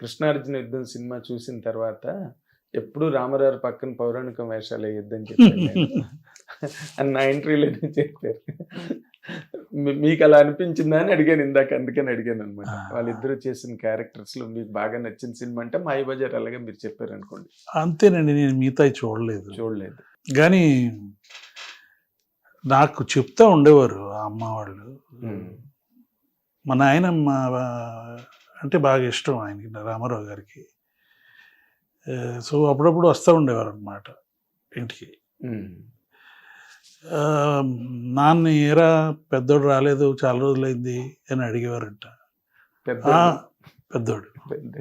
కృష్ణార్జున యుద్ధం సినిమా చూసిన తర్వాత ఎప్పుడు రామారావు పక్కన పౌరాణిక వేషాలు వేయొద్దని చెప్పాను నేను. అని నా ఇంటర్వ్యూలో చెప్పారు మీకు అలా అనిపించిందా అని అడిగాను ఇందాక. అందుకని అడిగాను అనమాట. వాళ్ళిద్దరూ చేసిన క్యారెక్టర్స్లో మీకు బాగా నచ్చిన సినిమా అంటే మాయ బజార్ అలాగే మీరు చెప్పారు అనుకోండి. అంతేనండి నేను మిగతా చూడలేదు. చూడలేదు. కానీ నాకు చెప్తా ఉండేవారు ఆ అమ్మ వాళ్ళు. మా నాయనమ్మ అంటే బాగా ఇష్టం ఆయనకి రామారావు గారికి సో అప్పుడప్పుడు వస్తూ ఉండేవారు అనమాట ఇంటికి నాన్న ఏరా పెద్దోడు రాలేదు చాలా రోజులైంది అని అడిగేవారంట పెద్ద "ఆ, పెద్దోడు పెద్ద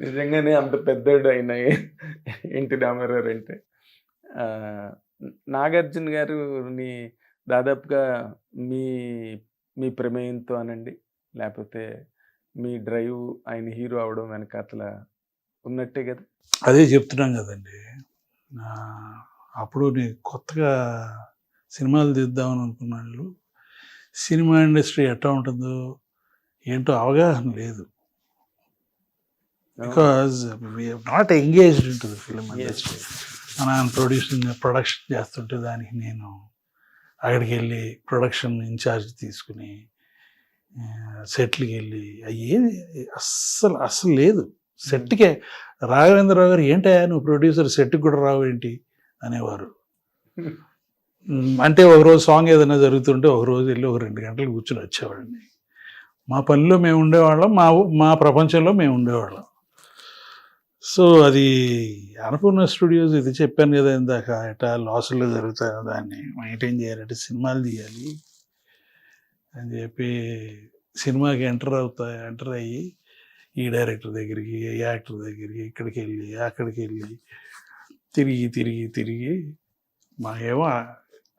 నిజంగానే అంత పెద్దోడు అయిన ఎన్టీ రామారావు అంటే నాగార్జున గారుని దాదాపుగా మీ మీ ప్రమేయంతో అనండి. లేకపోతే మీ డ్రైవ్ ఆయన హీరో అవడం వెనకాతల ఉన్నట్టే కదా? అదే చెప్తున్నాం కదండి. అప్పుడు నేను కొత్తగా సినిమాలు తీద్దామని అనుకున్నాను సినిమా ఇండస్ట్రీ ఎట్లా ఉంటుందో ఏంటో అవగాహన లేదు. Because not engaged in to the film industry. మన ప్రొడ్యూసింగ్ ప్రొడక్షన్ చేస్తుంటే దానికి నేను అక్కడికి వెళ్ళి ప్రొడక్షన్ ఇన్ఛార్జ్ తీసుకుని సెట్లకి వెళ్ళి అవి అస్సలు అస్సలు లేదు. సెట్కే రాఘవేంద్రరావు గారు ఏంటయ్యా నువ్వు ప్రొడ్యూసర్ సెట్కి కూడా రావు ఏంటి? అనేవారు. అంటే ఒక రోజు సాంగ్ ఏదైనా జరుగుతుంటే ఒక రోజు వెళ్ళి ఒక రెండు గంటలు కూర్చొని వచ్చేవాడిని మా పనిలో మేము ఉండేవాళ్ళం మా మా ప్రపంచంలో మేము ఉండేవాళ్ళం. సో అది అన్నపూర్ణ స్టూడియోస్ ఇది చెప్పాను కదా ఇందాక ఎట్లా లాసులు జరుగుతాయో దాన్ని మెయింటైన్ చేయాలంటే సినిమాలు తీయాలి అని చెప్పి సినిమాకి ఎంటర్ అవుతా ఎంటర్ అయ్యి ఈ డైరెక్టర్ దగ్గరికి ఈ యాక్టర్ దగ్గరికి ఇక్కడికి వెళ్ళి అక్కడికి వెళ్ళి తిరిగి తిరిగి తిరిగి మాకేమో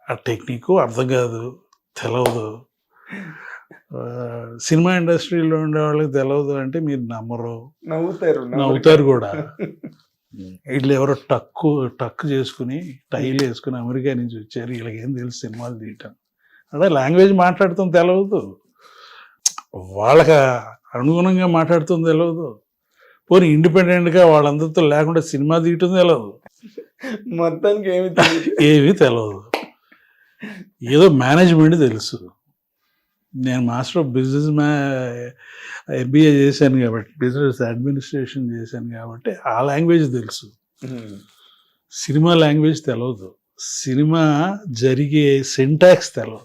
ఆ- టెక్నిక్ అర్థం కాదు తెలవదు. సినిమా ఇండస్ట్రీలో ఉండే వాళ్ళకి తెలవదు అంటే మీరు నమ్మరు. నవ్వుతారు నవ్వుతారు. కూడా. వీళ్ళు ఎవరో టక్కు టక్ చేసుకుని టైల్ వేసుకుని అమెరికా నుంచి వచ్చారు. వీళ్ళకి ఏం తెలుసు సినిమాలు తీయటం. అంటే లాంగ్వేజ్ మాట్లాడుతాం తెలవదు. వాళ్ళకి అనుగుణంగా మాట్లాడుతుంది తెలియదు పోనీ ఇండిపెండెంట్గా వాళ్ళందరితో లేకుండా సినిమా తీయటం తెలియదు మొత్తానికి ఏమి తెలియదు ఏమీ తెలియదు ఏదో మేనేజ్మెంట్ తెలుసు. నేను మాస్టర్ ఆఫ్ బిజినెస్ మ్యా ఎంబీఏ చేశాను కాబట్టి బిజినెస్ అడ్మినిస్ట్రేషన్ చేశాను కాబట్టి ఆ లాంగ్వేజ్ తెలుసు. సినిమా లాంగ్వేజ్ తెలియదు సినిమా జరిగే సింటాక్స్ తెలియదు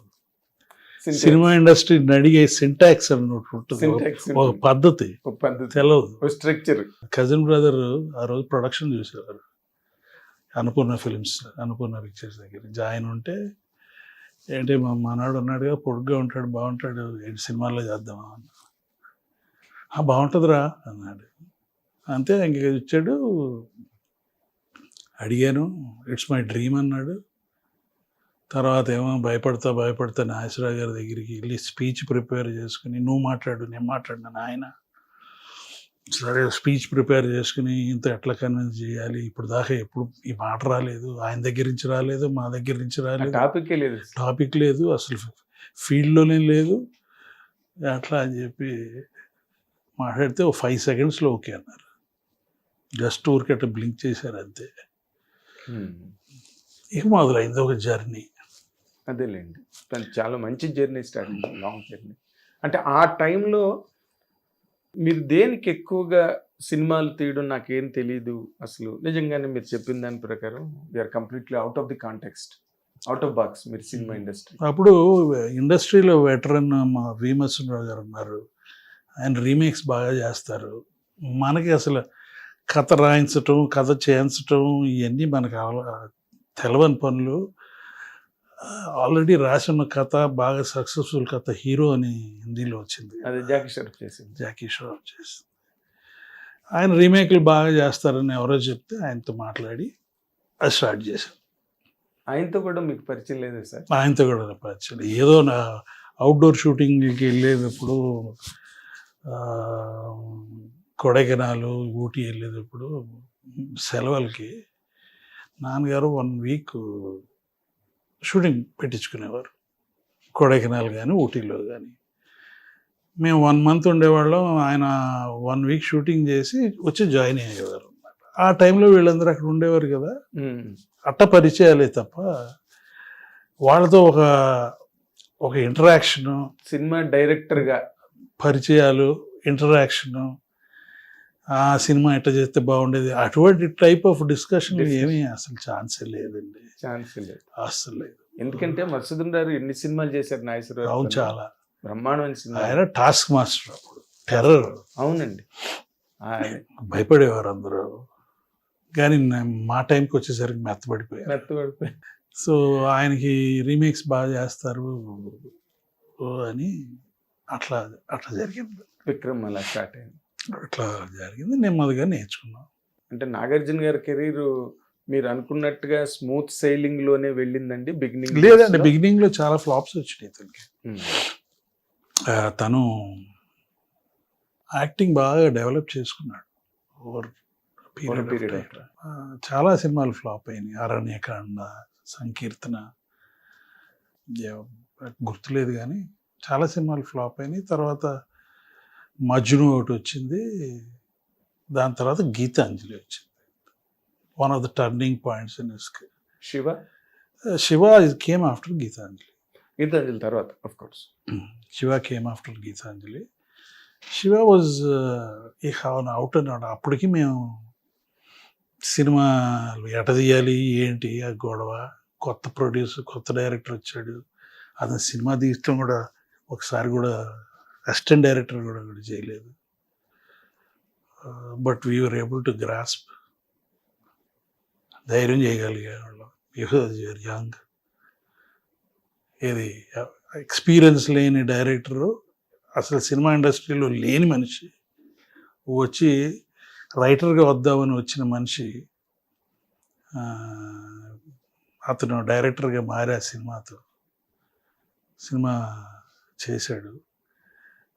Syntax. సినిమా ఇండస్ట్రీ అడిగే సింటాక్స్ అన్నట్టు ఉంటుంది. ఒక-. పద్ధతి. తెలియదు స్ట్రక్చర్. కజిన్ బ్రదర్ ఆ రోజు ప్రొడక్షన్ చూసేవారు. అన్నపూర్ణ ఫిలిమ్స్ అన్నపూర్ణ పిక్చర్స్ దగ్గర. జాయిన్ ఉంటే ఏంటి మా మనవాడు ఉన్నాడుగా పొడుగ్గా ఉంటాడు బాగుంటాడు ఏంటి సినిమాల్లో చేద్దామా అన్నా. "ఆ, బాగుంటుందిరా అన్నాడు. అంతే ఇంక ఇచ్చాడు. అడిగాను ఇట్స్ మై డ్రీమ్ అన్నాడు. తర్వాత ఏమో భయపడతా భయపడతా నాగేశ్వరరావు గారి దగ్గరికి వెళ్ళి స్పీచ్ ప్రిపేర్ చేసుకుని నువ్వు మాట్లాడు నేను మాట్లాడినాను ఆయన సరే స్పీచ్ ప్రిపేర్ చేసుకుని ఇంత ఎట్లా కన్విన్స్ చేయాలి? ఇప్పుడు దాకా ఎప్పుడు ఈ మాట రాలేదు ఆయన దగ్గర నుంచి రాలేదు మా దగ్గర నుంచి రాలేదు. టాపిక్ లేదు. టాపిక్ లేదు అసలు ఫీల్డ్లోనే లేదు. అట్లా అని చెప్పి మాట్లాడితే ఓ ఫైవ్ సెకండ్స్లో ఓకే అన్నారు. జస్ట్ ఊరికి అట్లా బ్లింక్ చేశారు అంతే. ఇక మొదలైంది ఒక జర్నీ అదేలేండి. చాలా మంచి జర్నీ స్టార్ట్ లాంగ్ జర్నీ అంటే ఆ టైంలో మీరు దేనికి ఎక్కువగా సినిమాలు తీయడం నాకేం తెలీదు అసలు? నిజంగానే మీరు చెప్పిన దాని ప్రకారం we're completely out of the context out of box మీరు సినిమా ఇండస్ట్రీ. అప్పుడు ఇండస్ట్రీలో వెటరన్ మా భీమసరావు గారు ఉన్నారు. ఆయన రీమేక్స్ బాగా చేస్తారు. మనకి అసలు కథ రాయించటం కథ చేయించటం ఇవన్నీ మనకు తెలవని పనులు. ఆల్రెడీ రాసిన కథ బాగా సక్సెస్ఫుల్ కథ హీరో అని హిందీలో వచ్చింది. అది జాకీ షరఫ్ చేసింది. జాకీ ష్రాఫ్ చేసింది. ఆయన రీమేక్లు బాగా చేస్తారని ఎవరో చెప్తే ఆయనతో మాట్లాడి అది స్టార్ట్ చేశాను. ఆయనతో కూడా మీకు పరిచయం లేదు సార్? ఆయనతో కూడా పరిచయం ఏదో నా అవుట్డోర్ షూటింగ్కి వెళ్ళేటప్పుడు కొడైకెనాలు ఊటీ వెళ్ళేటప్పుడు సెలవులకి నాన్నగారు వన్ వీక్ షూటింగ్ పెట్టించుకునేవారు. కొడైకెనాల్ కానీ ఊటీలో కానీ మేము వన్ మంత్ ఉండేవాళ్ళం. ఆయన వన్ వీక్ షూటింగ్ చేసి వచ్చి జాయిన్ అయ్యేవారు. ఆ టైంలో వీళ్ళందరూ అక్కడ ఉండేవారు కదా. అట్ట పరిచయాలే తప్ప వాళ్ళతో ఒక ఒక ఇంటరాక్షను సినిమా డైరెక్టర్గా పరిచయాలు ఇంటరాక్షను ఆ సినిమా ఎట్ట చేస్తే బాగుండేది? అటువంటి టైప్ ఆఫ్ డిస్కషన్. ఏమీ అసలు ఛాన్సే లేదండి. ఛాన్స్ లేదు. అసలు లేదు. ఎందుకంటే మత్స్యధన్ గారు ఎన్ని సినిమాలు చేశారు నాగేశ్వరరావు అవును? చాలా. బ్రహ్మాండమైన సినిమా. ఆయన టాస్క్ మాస్టర్ అప్పుడు. టెర్రర్ అవునండి. భయపడేవారు అందరూ. కానీ మా టైంకి వచ్చేసరికి మెత్తబడిపోయారు. మెత్తబడిపోయి సో ఆయనకి రీమేక్స్ బాగా చేస్తారు అని అట్లా అట్లా జరిగింది. విక్రమ్ అలా స్టార్ట్ అయింది. అట్లా జరిగింది. నెమ్మదిగా నేర్చుకున్నాం. అంటే నాగార్జున గారి కెరీర్ మీరు అనుకున్నట్టుగా స్మూత్ సైలింగ్లోనే వెళ్ళిందండి బిగినింగ్ లేదండి. బిగినింగ్లో చాలా ఫ్లాప్స్ వచ్చినాయి తనకి ఆ, తను యాక్టింగ్ బాగా డెవలప్ చేసుకున్నాడు. ఓవర్ పీరియడ్ పీరియడ్ చాలా సినిమాలు ఫ్లాప్ అయినాయి. అరణ్యకాండ సంకీర్తన గుర్తులేదు కానీ చాలా సినిమాలు ఫ్లాప్ అయినాయి. తర్వాత మజ్ను ఒకటి వచ్చింది. దాని తర్వాత గీతాంజలి వచ్చింది. One of the turning points in Shiva? Shiva came after Gitanjali. Gitanjali తర్వాత of course Shiva came after Gitanjali. Shiva was a haven out and out అప్పటికి మేము సినిమాలు ఎట తీయాలి ఏంటి ఆ గొడవ కొత్త ప్రొడ్యూసర్ కొత్త డైరెక్టర్ వచ్చాడు. అతను సినిమా తీయటం కూడా ఒకసారి కూడా అసిస్టెంట్ డైరెక్టర్ కూడా కూడా చేయలేదు. But we're able to grasp ధైర్యం చేయగలిగేవాళ్ళం యూఆర్ యంగ్ ఏది ఎక్స్పీరియన్స్ లేని డైరెక్టరు అసలు సినిమా ఇండస్ట్రీలో లేని మనిషి వచ్చి రైటర్గా వద్దామని వచ్చిన మనిషి అతను డైరెక్టర్గా మారే సినిమాతో సినిమా చేశాడు.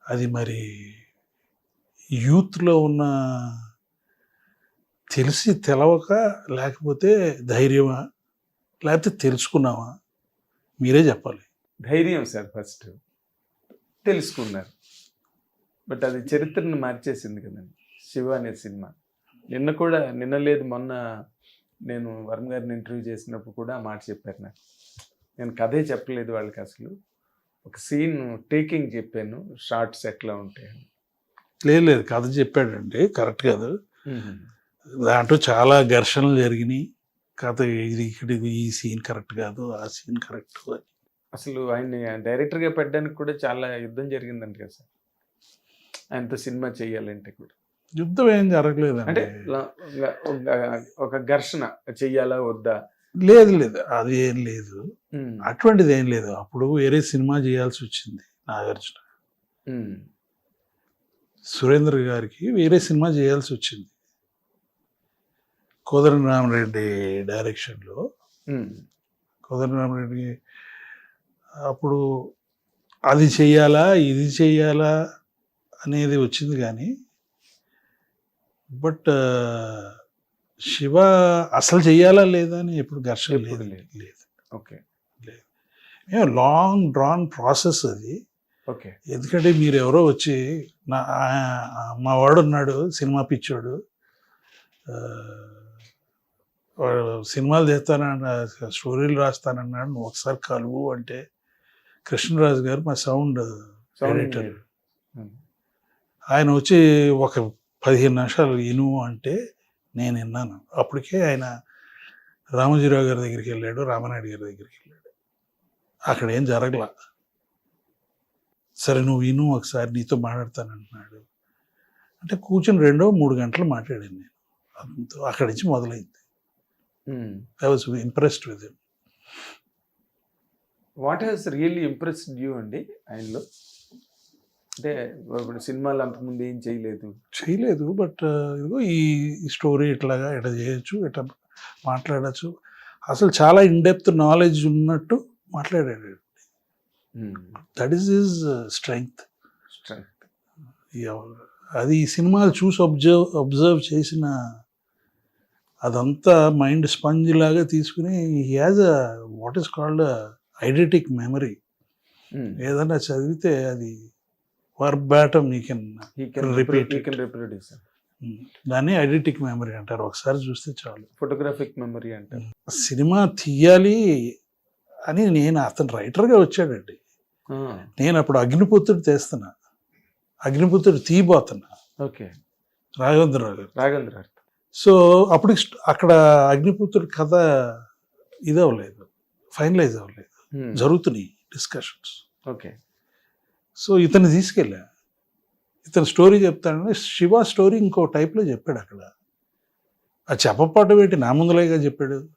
అది మరి యూత్లో ఉన్న తెలిసి తెలవక లేకపోతే ధైర్యమా? లేకపోతే తెలుసుకున్నావా మీరే చెప్పాలి. ధైర్యం సార్ ఫస్ట్. తెలుసుకున్నారు. బట్ అది చరిత్రను మార్చేసింది కదండి. శివ అనే సినిమా. నిన్న కూడా నిన్న లేదు మొన్న నేను వరుణ్ గారిని ఇంటర్వ్యూ చేసినప్పుడు కూడా మాట చెప్పారు నాకు. నేను కథే చెప్పలేదు వాళ్ళకి అసలు. ఒక సీన్ టేకింగ్ చెప్పాను షార్ట్స్ ఎట్లా ఉంటాయని లేదు లేదు కథ చెప్పాడండి కరెక్ట్ కాదు. దాంట్లో చాలా ఘర్షణలు జరిగినాయి. కథ ఇది ఇక్కడ ఈ సీన్ కరెక్ట్ కాదు ఆ సీన్ కరెక్ట్ అసలు ఆయన్ని డైరెక్టర్గా పెట్టడానికి కూడా చాలా యుద్ధం జరిగిందంట కదా సార్. ఆయనతో సినిమా చేయాలంటే కూడా. యుద్ధం ఏం అంటే ఒక- ఒక- ఒక ఘర్షణ చెయ్యాలా వద్దా? లేదు లేదు. అది ఏం లేదు అటువంటిది ఏం లేదు. అప్పుడు వేరే సినిమా చేయాల్సి వచ్చింది నాగార్జున. సురేంద్ర గారికి వేరే సినిమా చేయాల్సి వచ్చింది. కోదండరామరెడ్డి డైరెక్షన్లో. ఉమ్, కోదండరామరెడ్డి అప్పుడు అది చెయ్యాలా ఇది చెయ్యాలా అనేది వచ్చింది కానీ బట్ శివ అసలు చెయ్యాలా లేదా అని ఎప్పుడు ఘర్షణ లేదు. లేదు. లేదు. ఓకే. మేము లాంగ్ డ్రాన్ ప్రాసెస్ అది. ఓకే. ఎందుకంటే మీరు ఎవరో వచ్చి నా మా వాడు ఉన్నాడు సినిమా పిచ్చోడు. సినిమాలు తీస్తానన్న స్టోరీలు రాస్తానన్నాడు నువ్వు ఒకసారి కలువు అంటే కృష్ణరాజు గారు మా సౌండ్. ఉమ్, ఆయన వచ్చి ఒక పదిహేను నిమిషాలు ఇను అంటే నేను విన్నాను. అప్పటికే ఆయన రామోజీరావు గారి దగ్గరికి వెళ్ళాడు రామనాయుడు గారి దగ్గరికి వెళ్ళాడు. అక్కడ ఏం జరగల. సరే నువ్వు విను ఒకసారి నీతో మాట్లాడతానంటున్నాడు. అంటే కూర్చొని రెండో మూడు గంటలు మాట్లాడాను నేను. అంతో అక్కడి నుంచి మొదలైంది. I was impressed with what has really impressed you అండి ఆయనలో? అంటే ఇప్పుడు సినిమాలు అంతకుముందు ఏం చేయలేదు. చేయలేదు బట్ ఇదిగో ఈ స్టోరీ ఇట్లాగా ఇట్లా చేయొచ్చు ఇట్లా మాట్లాడచ్చు. అసలు చాలా ఇన్డెప్త్ నాలెడ్జ్ ఉన్నట్టు మాట్లాడాడు. That is his strength strength అది ఈ సినిమాలు చూసి అబ్జర్వ్ అబ్జర్వ్ చేసిన అదంతా మైండ్ స్పంజ్ లాగా తీసుకుని has a what is called identic memory ఏదన్నా చదివితే అది verbatim you can it. can reproduce it. దాన్ని ఐడెంటిక్ మెమరీ అంటారు. ఒకసారి చూస్తే చాలు. ఫోటోగ్రాఫిక్ మెమరీ అంటారు. సినిమా తీయాలి అని నేను అతను రైటర్గా వచ్చాడండి. నేను అప్పుడు అగ్నిపుత్రుడు తీస్తున్నా. అగ్నిపుత్రుడు తీయబోతున్నా. ఓకే. రాఘవేంద్రరావు గారు. రాఘవేంద్ర గారు. సో అప్పుడు అక్కడ అగ్నిపుత్రుడు కథ ఇది అవ్వలేదు ఫైనలైజ్ అవ్వలేదు. Hmm. జరుగుతున్నాయి డిస్కషన్స్ ఓకే. సో ఇతను తీసుకెళ్ళా. ఇతను స్టోరీ చెప్తాడంటే శివ స్టోరీ ఇంకో టైప్లో చెప్పాడు అక్కడ. ఆ చెప్పపాటు ఏంటి? నా ముందులేగా చెప్పాడు.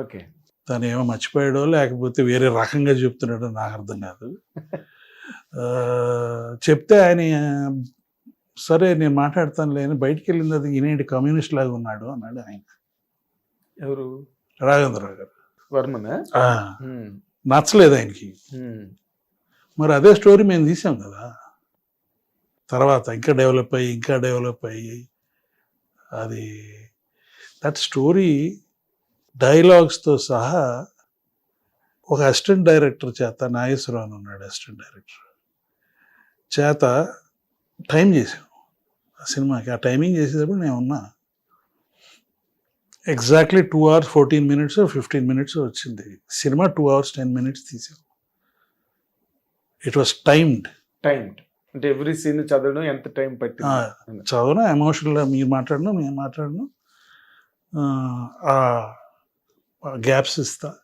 ఓకే. తను ఏమో మర్చిపోయాడో లేకపోతే వేరే రకంగా చెప్తున్నాడో నాకు అర్థం కాదు. చెప్తే ఆయన సరే నేను మాట్లాడతాను లేని బయటికి వెళ్ళింది అది ఈయనేంటి కమ్యూనిస్ట్ లాగా ఉన్నాడు అన్నాడు ఆయన. ఎవరు? రాఘవేంద్రరావు గారు. వర్మనా. నచ్చలేదు ఆయనకి. మరి అదే స్టోరీ మేము తీసాం కదా. తర్వాత ఇంకా డెవలప్ అయ్యి ఇంకా డెవలప్ అయ్యి అది దట్ స్టోరీ డైలాగ్స్తో సహా ఒక అసిస్టెంట్ డైరెక్టర్ చేత నాగేశ్వరరావు అని ఉన్నాడు అసిస్టెంట్ డైరెక్టర్ చేత టైం చేసాం. ఆ సినిమాకి ఆ టైమింగ్ చేసేటప్పుడు నేను ఉన్నా. Exactly two hours fourteen minutes fifteen minutes వచ్చింది. Cinema two hours ten minutes తీసాం. ఇట్ వాస్ టైమ్డ్ టైం అంటే ఎవ్రీ సీన్ చదవడం ఎంత టైం పట్టింది? చదవను ఎమోషనల్గా మీరు మాట్లాడను మేము మాట్లాడను గ్యాప్స్ ఇస్తా.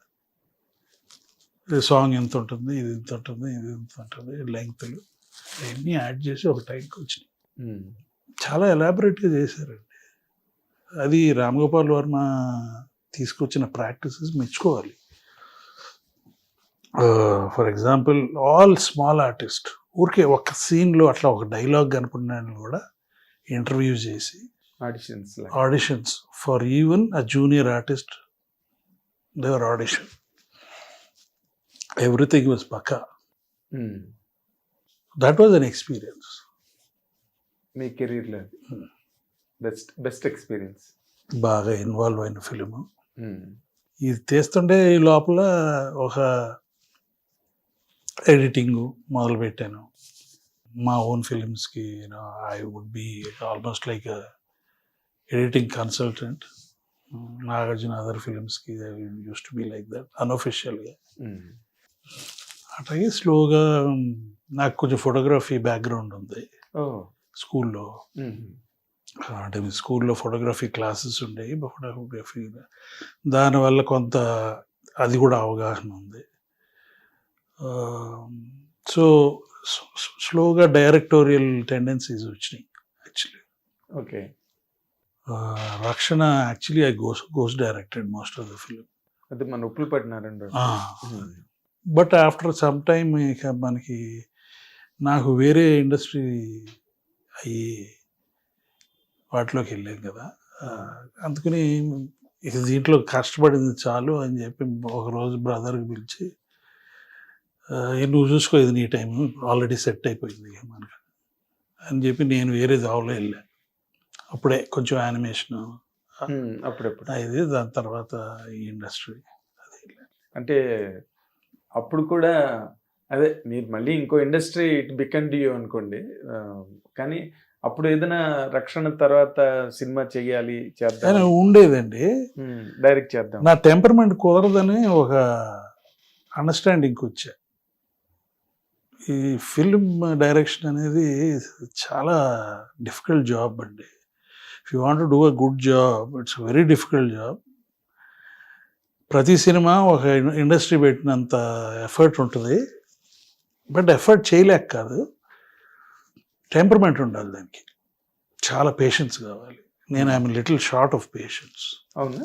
సాంగ్ ఎంత ఉంటుంది ఇది ఎంత ఉంటుంది ఇది ఎంత ఉంటుంది లెంగ్త్లు అవన్నీ యాడ్ చేసి ఒక టైంకి వచ్చినాయి. Hmm. చాలా ఎలాబొరేట్గా చేశారండి. అది రామ్ గోపాల్ వర్మ తీసుకొచ్చిన ప్రాక్టీసెస్ మెచ్చుకోవాలి. For example all small artist ఊరికే ఒక సీన్లో అట్లా ఒక డైలాగ్ కనపడినాన్ని కూడా ఇంటర్వ్యూ చేసి auditions auditions for even a junior artist they were audition everything was పక్కా. దట్ వాజ్ అన్ ఎక్స్పీరియన్స్ మీ కెరీర్లో Hmm. బెస్ట్ బెస్ట్ ఎక్స్పీరియన్స్ బాగా ఇన్వాల్వ్ అయిన ఫిలిము Hmm. ఇది తీస్తుంటే ఈ లోపల ఒక ఎడిటింగ్ మొదలు పెట్టాను మా own ఫిలిమ్స్కి I would be almost like editing consultant Nagarjuna other ఫిలిమ్స్కి used to be like that అన్అఫిషియల్గా. అట్లాగే స్లోగా నాకు కొంచెం ఫోటోగ్రఫీ బ్యాక్గ్రౌండ్ ఉంది. స్కూల్లో Hmm. అంటే మీ స్కూల్లో ఫోటోగ్రఫీ క్లాసెస్ ఉండేవి ఫోటోగ్రఫీ దానివల్ల కొంత అది కూడా అవగాహన ఉంది సో స్లోగా డైరెక్టోరియల్ టెండెన్సీస్ వచ్చినాయి actually okay. Rakshana actually I goes goes directed most of the film అది మన ఉప్పులు పట్టినారండి. బట్ ఆఫ్టర్ సమ్ టైమ్ ఇక మనకి నాకు వేరే ఇండస్ట్రీ అయ్యి వాటిలోకి వెళ్ళాం కదా. అందుకని ఇక దీంట్లో కష్టపడింది చాలు అని చెప్పి ఒకరోజు బ్రదర్కి పిలిచి "ఆ, ఏ నువ్వు చూసుకో ఇది నీ టైం ఆల్రెడీ సెట్ అయిపోయింది మనకు అని చెప్పి నేను వేరే జాబ్లో వెళ్ళాను అప్పుడే కొంచెం యానిమేషన్. అప్పుడప్పుడు. ఇది దాని తర్వాత ఈ ఇండస్ట్రీ. అది అంటే అప్పుడు కూడా అదే మీరు మళ్ళీ ఇంకో ఇండస్ట్రీ ఇట్ బికండ్ యూ అనుకోండి. కానీ అప్పుడు ఏదైనా రక్షణ తర్వాత సినిమా చెయ్యాలి చేద్దాం. ఉండేదండి. డైరెక్ట్ చేద్దాం. నా టెంపర్మెంట్ కుదరదని ఒక అండర్స్టాండింగ్కి వచ్చా. ఈ ఫిల్మ్ డైరెక్షన్ అనేది చాలా డిఫికల్ట్ జాబ్ అండి. If you want do a good job it's very difficult job ప్రతి సినిమా ఒక ఇండస్ట్రీ పెట్టినంత ఎఫర్ట్ ఉంటుంది. బట్ ఎఫర్ట్ చేయలేక కాదు. టెంపర్మెంట్ ఉండాలి దానికి. చాలా పేషెన్స్ కావాలి. నేను I'm little short of patience అవునా?